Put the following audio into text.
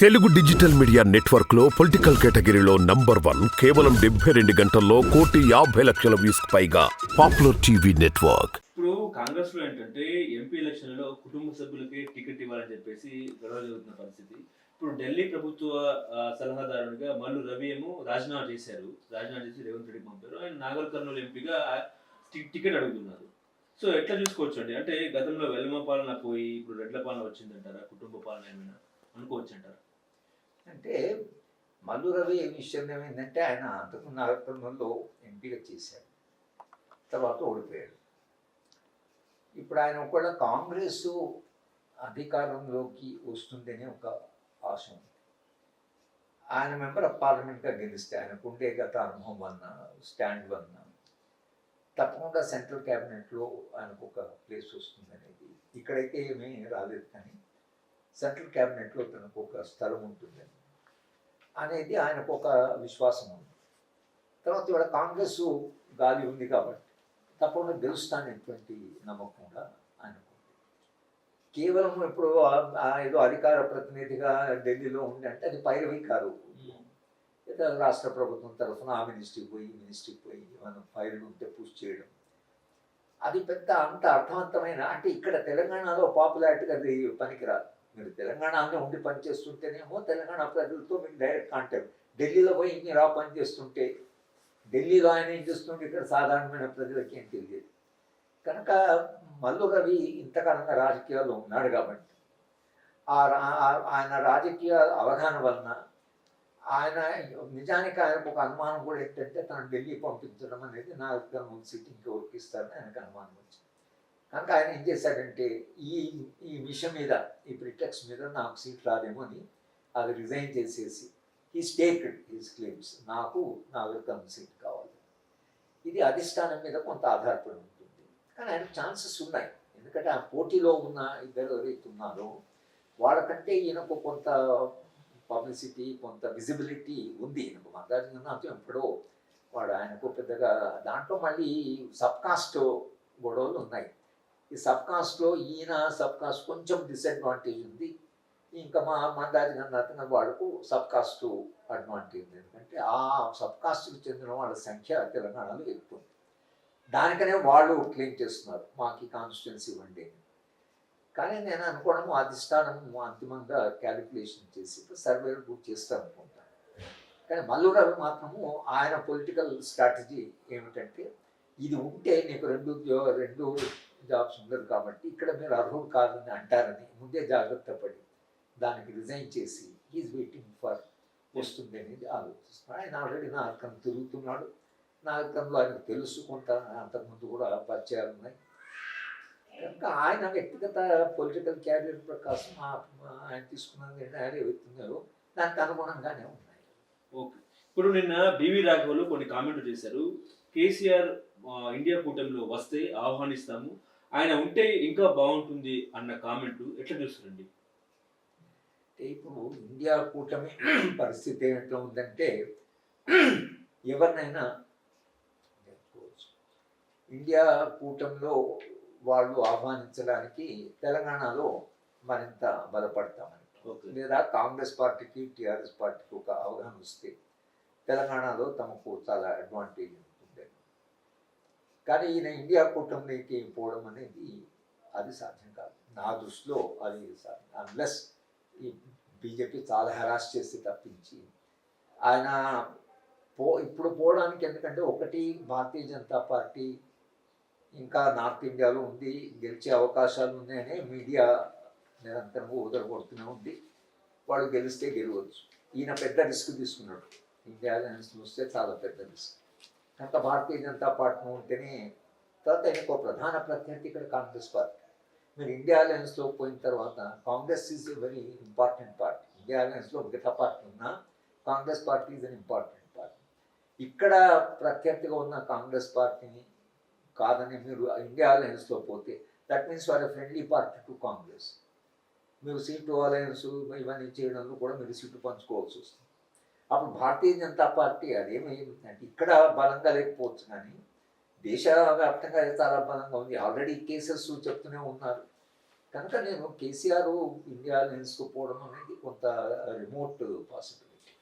Telugu digital media నెట్వర్క్లో political కేటగిరీలో number one కేవలం డెబ్బై రెండు గంటల్లో కోటి యాభై లక్షల వ్యూస్ పైగా పాపులర్ టీవీ నెట్వర్క్. ఇప్పుడు కాంగ్రెస్లో ఏంటంటే ఎంపీ ఎలక్షన్లో కుటుంబ సభ్యులకి టికెట్ ఇవ్వాలని చెప్పేసి గొడవ జరుగుతున్న పరిస్థితి. ఇప్పుడు ఢిల్లీ ప్రభుత్వ ఆ, సలహాదారునిగా మల్లు రవి ఏమో రాజీనామా చేశారు. రాజీనామా చేసి రేవంత్ రెడ్డి పంపారు. ఆయన నాగర్ కర్నూలు ఎంపీగా టికెట్ అడుగుతున్నారు. సో ఎట్లా చూసుకోవచ్చు అండి అంటే గతంలో వెల్మ పాలన పోయి ఇప్పుడు రెడ్ల పాలన వచ్చిందంటారా? కుటుంబ పాలన ఏమైనా అనుకోవచ్చు అంటారా అంటే మల్లు రవి విషయం ఏమైందంటే ఆయన అంతకు నాగపట్నంలో ఎంపీగా చేశారు తర్వాత ఓడిపోయాడు. ఇప్పుడు ఆయన ఒకవేళ కాంగ్రెస్ అధికారంలోకి వస్తుందనే ఒక ఆశ ఉంది. ఆయన మెంబర్ ఆఫ్ పార్లమెంట్గా గెలిస్తే ఆయనకు ఉండే గత అనుభవం వలన స్టాండ్ వలన తప్పకుండా సెంట్రల్ క్యాబినెట్లో ఆయనకు ఒక ప్లేస్ వస్తుందనేది ఇక్కడైతే ఏమీ రాలేదు కానీ సెంట్రల్ క్యాబినెట్లో తనకు ఒక స్థలం ఉంటుందని అనేది ఆయనకు ఒక విశ్వాసం ఉంది. తర్వాత ఇవాళ కాంగ్రెస్ గాలి ఉంది కాబట్టి తప్పకుండా గెలుస్తానటువంటి నమ్మకం కూడా ఆయనకు కేవలం ఇప్పుడు ఏదో అధికార ప్రతినిధిగా ఢిల్లీలో ఉండి అంటే అది పైరవి కాదు. ఏదో రాష్ట్ర ప్రభుత్వం తరఫున ఆ మినిస్ట్రీకి పోయి ఈ మినిస్ట్రీకి పోయి మనం ఫైల్ ఉంటే పుష్ చేయడం. అది పెద్ద అంత అర్థవంతమైన అంటే ఇక్కడ తెలంగాణలో పాపులారిటీగా అది పనికిరాదు. మీరు తెలంగాణలో ఉండి పనిచేస్తుంటేనేమో తెలంగాణ ప్రజలతో మీకు డైరెక్ట్ కాంటాక్ట్ ఢిల్లీలో పోయి మీరు ఆ పని చేస్తుంటే ఢిల్లీలో ఆయన ఏం చేస్తుంటే ఇక్కడ సాధారణమైన ప్రజలకి ఏం తెలియదు. కనుక మల్లు రవి ఇంతకాలంగా రాజకీయాల్లో ఉన్నాడు కాబట్టి ఆ రా- ఆయన రాజకీయ అవగాహన వలన ఆయన నిజానికి ఆయనకు ఒక అనుమానం కూడా ఏంటంటే తను ఢిల్లీ పంపించడం అనేది నా ముందు సిట్టింగ్కి ఎవరికి ఆయనకు అనుమానం వచ్చింది. కనుక ఆయన ఏం చేశాడంటే ఈ ఈ విషయం మీద ఈ ప్రిటెక్స్ మీద నాకు సీట్ రాదేమో అని అది రిజైన్ చేసేసి ఈ స్టేక్డ్ హీస్ క్లెయిమ్స్ నాకు నా వెల్కమ్ సీట్ కావాలి. ఇది అధిష్టానం మీద కొంత ఆధారపడి ఉంటుంది. కానీ ఆయన ఛాన్సెస్ ఉన్నాయి. ఎందుకంటే ఆ పోటీలో ఉన్న ఇద్దరు ఎవరైతే ఉన్నారో వాళ్ళకంటే ఈయనకు కొంత పబ్లిసిటీ కొంత విజిబిలిటీ ఉంది. ఈయనకు మద్రాసు ఎప్పుడో వాడు ఆయనకు పెద్దగా దాంట్లో మళ్ళీ సబ్కాస్ట్ గొడవలు ఉన్నాయి. ఈ సబ్ కాస్ట్లో ఈయన సబ్ కాస్ట్ కొంచెం డిసడ్వాంటేజ్ ఉంది. ఇంకా మా మందాజి గన్నాథన్ వాడుకు సబ్ కాస్ట్ అడ్వాంటేజ్ ఉంది. ఎందుకంటే ఆ సబ్ కాస్ట్కి చెందిన వాళ్ళ సంఖ్య తెలంగాణలో ఎక్కువ దానికనే వాళ్ళు క్లెయిమ్ చేస్తున్నారు. మాకు ఈ కాన్స్టిట్యున్సీ ఇవ్వండి కానీ నేను అనుకోవడము అధిష్టానం అంతిమంగా క్యాలిక్యులేషన్ చేసి సర్వేలు బుక్ చేస్తాను అనుకుంటాను కానీ మల్లు రవి మాత్రము ఆయన పొలిటికల్ స్ట్రాటజీ ఏమిటంటే ఇది ఉంటే నీకు రెండు రెండు జాబ్స్ ఉండదు కాబట్టి ఇక్కడ మీరు అర్హుడు కాదని అంటారని ముందే జాగ్రత్త పడి దానికి రిజైన్ చేసి ఈజ్ వెయిటింగ్ ఫర్ వస్తుంది అనేది ఆలోచిస్తున్నాడు ఆయన ఆల్రెడీ నా తిరుగుతున్నాడు. నా ఆయనకు తెలుసు కొంత అంతకుముందు కూడా పరిచయాలు ఉన్నాయి. కనుక ఆయన వ్యక్తిగత పొలిటికల్ క్యారియర్ ప్రకాశం ఆయన తీసుకున్న నిర్ణయాలు ఏవైతున్నాయో దానికి అనుగుణంగానే ఉన్నాయి. ఓకే. ఇప్పుడు నిన్న బివి రాఘవులు కొన్ని కామెంట్లు చేశారు. కేసీఆర్ ఇండియా కూటమిలో వస్తే ఆహ్వానిస్తాము ఆయన ఉంటే ఇంకా బాగుంటుంది అన్న కామెంట్ ఎట్లా చూస్తారండి? ఇప్పుడు ఇండియా కూటమి పరిస్థితి ఏమిటో ఉందంటే ఎవరినైనా. ఇండియా కూటమిలో వాళ్ళు ఆహ్వానించడానికి తెలంగాణలో మరింత బలపడతామని. లేదా కాంగ్రెస్ పార్టీకి టీఆర్ఎస్ పార్టీకి ఒక అవగాహన వస్తే తెలంగాణలో తమకు చాలా అడ్వాంటేజ్ ఉంటుంది కానీ ఈయన ఇండియా కూటమికి పోవడం అనేది అది సాధ్యం కాదు. నా దృష్టిలో అది సాధ్యం అన్లెస్ ఈ బీజేపీ చాలా హెరాస్ చేసి తప్పించి ఆయన పో ఇప్పుడు పోవడానికి ఎందుకంటే ఒకటి భారతీయ జనతా పార్టీ ఇంకా నార్త్ ఇండియాలో ఉంది గెలిచే అవకాశాలు ఉన్నాయని మీడియా నిరంతరం ఊదరగొడుతూనే ఉంది. వాడు గెలిస్తే గెలవచ్చు. ఈయన పెద్ద రిస్క్ తీసుకున్నాడు. ఇండియా అలయన్స్ వస్తే చాలా పెద్ద రిస్క్. కనుక భారతీయ జనతా పార్టీ ఉంటేనే తర్వాత ఆయనకు ఒక ప్రధాన ప్రత్యర్థి ఇక్కడ కాంగ్రెస్ పార్టీ. మీరు ఇండియా అలయన్స్లో పోయిన తర్వాత Congress is a very important party India అలయన్స్లో మిగతా పార్టీ ఉన్నా Congress party is unimportant party ఇక్కడ ప్రత్యర్థిగా ఉన్న కాంగ్రెస్ పార్టీని కాదని మీరు ఇండియా అలయన్స్లో పోతే దట్ మీన్స్ వారి ఫ్రెండ్లీ పార్టీ టు కాంగ్రెస్. మీరు సీటు అలయన్స్ ఇవన్నీ చేయడంలో కూడా మీరు సీటు పంచుకోవాల్సి వస్తుంది. అప్పుడు భారతీయ జనతా పార్టీ అదేమి అంటే ఇక్కడ బలంగా లేకపోవచ్చు కానీ దేశవ్యాప్తంగా చాలా బలంగా ఉంది. ఆల్రెడీ కేసెస్ చెప్తూనే ఉన్నారు. కనుక నేను కేసీఆర్ ఇండియా లెన్స్కు పోవడం అనేది కొంత రిమోట్ పాసిబిలిటీ